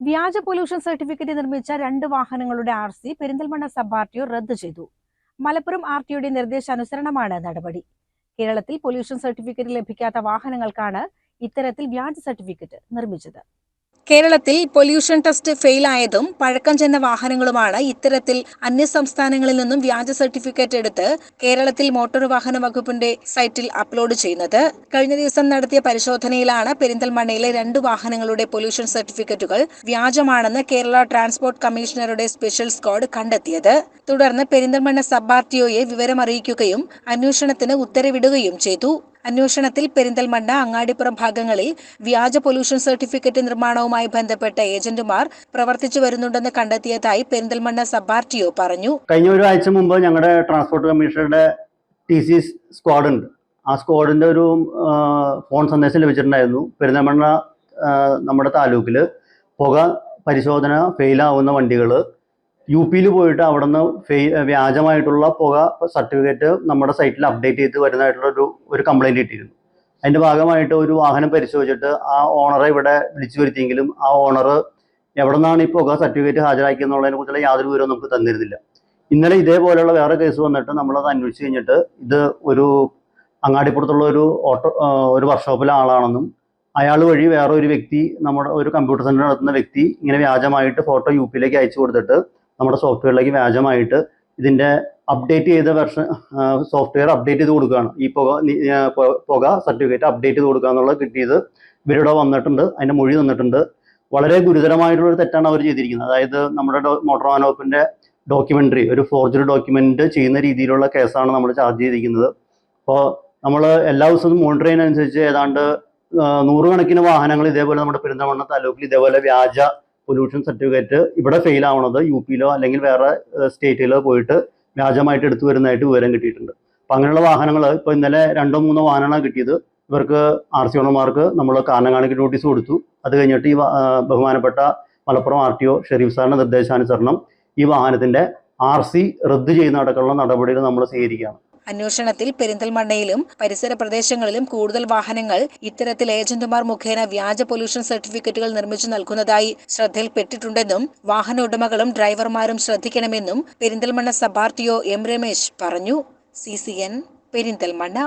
വ്യാജ pollution certificate നിർമ്മിച്ച രണ്ട് വാഹനങ്ങളുടെ R C Perinthalmanna sub R T O റദ്ദു ചെയ്തു. മലപ്പുറം ആർ ടിഒയുടെ നിർദ്ദേശാനുസരണമാണ് നടപടി. കേരളത്തിൽ പൊല്യൂഷൻ സർട്ടിഫിക്കറ്റ് ലഭിക്കാത്ത വാഹനങ്ങൾക്കാണ് ഇത്തരത്തിൽ വ്യാജ സർട്ടിഫിക്കറ്റ് നിർമ്മിച്ചത്. കേരളത്തിൽ പൊല്യൂഷൻ ടെസ്റ്റ് ഫെയിലായതും പഴക്കം ചെന്ന വാഹനങ്ങളുമാണ് ഇത്തരത്തിൽ അന്യസംസ്ഥാനങ്ങളിൽ നിന്നും വ്യാജ സർട്ടിഫിക്കറ്റ് എടുത്ത് കേരളത്തിൽ മോട്ടോർ വാഹന വകുപ്പിന്റെ സൈറ്റിൽ അപ്ലോഡ് ചെയ്യുന്നത്. കഴിഞ്ഞ ദിവസം നടത്തിയ പരിശോധനയിലാണ് പെരിന്തൽമണ്ണയിലെ രണ്ട് വാഹനങ്ങളുടെ പൊല്യൂഷൻ സർട്ടിഫിക്കറ്റുകൾ വ്യാജമാണെന്ന് കേരള ട്രാൻസ്പോർട്ട് കമ്മീഷണറുടെ സ്പെഷ്യൽ സ്ക്വാഡ് കണ്ടെത്തിയത്. തുടർന്ന് പെരിന്തൽമണ്ണ സബ് ആർ ടിഒയെ വിവരമറിയിക്കുകയും അന്വേഷണത്തിന് ഉത്തരവിടുകയും ചെയ്തു. അന്വേഷണത്തിൽ പെരിന്തൽമണ്ണ അങ്ങാടിപ്പുറം ഭാഗങ്ങളിൽ വ്യാജ പൊല്യൂഷൻ സർട്ടിഫിക്കറ്റ് നിർമ്മാണവുമായി ബന്ധപ്പെട്ട ഏജന്റുമാർ പ്രവർത്തിച്ചു വരുന്നുണ്ടെന്ന് കണ്ടെത്തിയതായി പെരിന്തൽമണ്ണ സബ് ടിഒ പറഞ്ഞു. കഴിഞ്ഞ ഒരു ആഴ്ച മുമ്പ് ഞങ്ങളുടെ ട്രാൻസ്പോർട്ട് കമ്മീഷണറുടെ ടി സി സ്ക്വാഡ് ഉണ്ട് ആ സ്ക്വാഡിന്റെ ഒരു ഫോൺ സന്ദേശം ലഭിച്ചിട്ടുണ്ടായിരുന്നു. പെരിന്തൽമണ്ണ നമ്മുടെ താലൂക്കിൽ പുക പരിശോധന ഫെയിലാവുന്ന വണ്ടികൾ യു പിയിൽ പോയിട്ട് അവിടെ നിന്ന് ഫെയിൽ വ്യാജമായിട്ടുള്ള പുക സർട്ടിഫിക്കറ്റ് നമ്മുടെ സൈറ്റിൽ അപ്ഡേറ്റ് ചെയ്ത് വരുന്നതായിട്ടുള്ള ഒരു ഒരു കംപ്ലൈന്റ് കിട്ടിയിരുന്നു അതിന്റെ ഭാഗമായിട്ട് ഒരു വാഹനം പരിശോധിച്ചിട്ട് ആ ഓണറെ ഇവിടെ വിളിച്ചു വരുത്തിയെങ്കിലും ആ ഓണർ എവിടെ നിന്നാണ് ഈ പുക സർട്ടിഫിക്കറ്റ് ഹാജരാക്കിയെന്നുള്ളതിനെ കുറിച്ചുള്ള യാതൊരു വിവരവും നമുക്ക് തന്നിരുന്നില്ല. ഇന്നലെ ഇതേപോലെയുള്ള വേറെ കേസ് വന്നിട്ട് നമ്മളത് അന്വേഷിച്ച് കഴിഞ്ഞിട്ട് ഇത് ഒരു അങ്ങാടിപ്പുറത്തുള്ള ഒരു ഓട്ടോ ഒരു വർക്ക്ഷോപ്പിലെ ആളാണെന്നും അയാൾ വഴി വേറെ ഒരു വ്യക്തി നമ്മുടെ ഒരു കമ്പ്യൂട്ടർ സെന്റർ നടത്തുന്ന വ്യക്തി ഇങ്ങനെ വ്യാജമായിട്ട് ഫോട്ടോ യു പിയിലേക്ക് അയച്ചു കൊടുത്തിട്ട് നമ്മുടെ സോഫ്റ്റ്വെയറിലേക്ക് വ്യാജമായിട്ട് ഇതിന്റെ അപ്ഡേറ്റ് ചെയ്ത വെർഷൻ സോഫ്റ്റ്വെയർ അപ്ഡേറ്റ് ചെയ്ത് കൊടുക്കുകയാണ്. ഈ പുക പുക സർട്ടിഫിക്കറ്റ് അപ്ഡേറ്റ് ചെയ്ത് കൊടുക്കുക എന്നുള്ളത് കിട്ടിയത് ഇവരിവിടെ വന്നിട്ടുണ്ട് അതിന്റെ മൊഴി തന്നിട്ടുണ്ട്. വളരെ ഗുരുതരമായിട്ടുള്ള ഒരു തെറ്റാണ് അവർ ചെയ്തിരിക്കുന്നത്. അതായത് നമ്മുടെ മോട്ടോർ വാഹന വകുപ്പിന്റെ ഡോക്യുമെന്ററി ഒരു ഫോർജറി ഡോക്യുമെന്റ് ചെയ്യുന്ന രീതിയിലുള്ള കേസാണ് നമ്മൾ ചാർജ് ചെയ്തിരിക്കുന്നത്. അപ്പോൾ നമ്മൾ എല്ലാ ദിവസവും മോണിറ്റർ ചെയ്യുന്നതനുസരിച്ച് ഏതാണ്ട് നൂറുകണക്കിന് വാഹനങ്ങൾ ഇതേപോലെ നമ്മുടെ പെരുന്തമണ്ണ താലൂക്കിൽ ഇതേപോലെ വ്യാജ പൊല്യൂഷൻ സർട്ടിഫിക്കറ്റ് ഇവിടെ ഫെയിൽ ആവണത് യു പിയിലോ അല്ലെങ്കിൽ വേറെ സ്റ്റേറ്റിലോ പോയിട്ട് വ്യാജമായിട്ട് എടുത്തു വരുന്നതായിട്ട് വിവരം കിട്ടിയിട്ടുണ്ട്. അപ്പം അങ്ങനെയുള്ള വാഹനങ്ങൾ ഇപ്പോൾ ഇന്നലെ രണ്ടോ മൂന്നോ വാഹനങ്ങളാണ് കിട്ടിയത്. ഇവർക്ക് ആർ സി ഓണർമാർക്ക് നമ്മൾ കാരണം കാണിക്കൽ നോട്ടീസ് കൊടുത്തു. അത് കഴിഞ്ഞിട്ട് ഈ ബഹുമാനപ്പെട്ട Malappuram R T O Sharif സാറിന്റെ നിർദ്ദേശാനുസരണം ഈ വാഹനത്തിന്റെ ആർ സി റദ്ദ് ചെയ്യുന്ന അടക്കമുള്ള നടപടികൾ നമ്മൾ സ്വീകരിക്കുകയാണ്. അന്വേഷണത്തിൽ പെരിന്തൽമണ്ണയിലും പരിസര പ്രദേശങ്ങളിലും കൂടുതൽ വാഹനങ്ങൾ ഇത്തരത്തിൽ ഏജന്റുമാർ മുഖേന വ്യാജ പൊല്യൂഷൻ സർട്ടിഫിക്കറ്റുകൾ നിർമ്മിച്ചു നൽകുന്നതായി ശ്രദ്ധയിൽപ്പെട്ടിട്ടുണ്ടെന്നും വാഹന ഉടമകളും ഡ്രൈവർമാരും ശ്രദ്ധിക്കണമെന്നും Perinthalmanna sub R T O M Ramesh പറഞ്ഞു. C C N Perinthalmanna.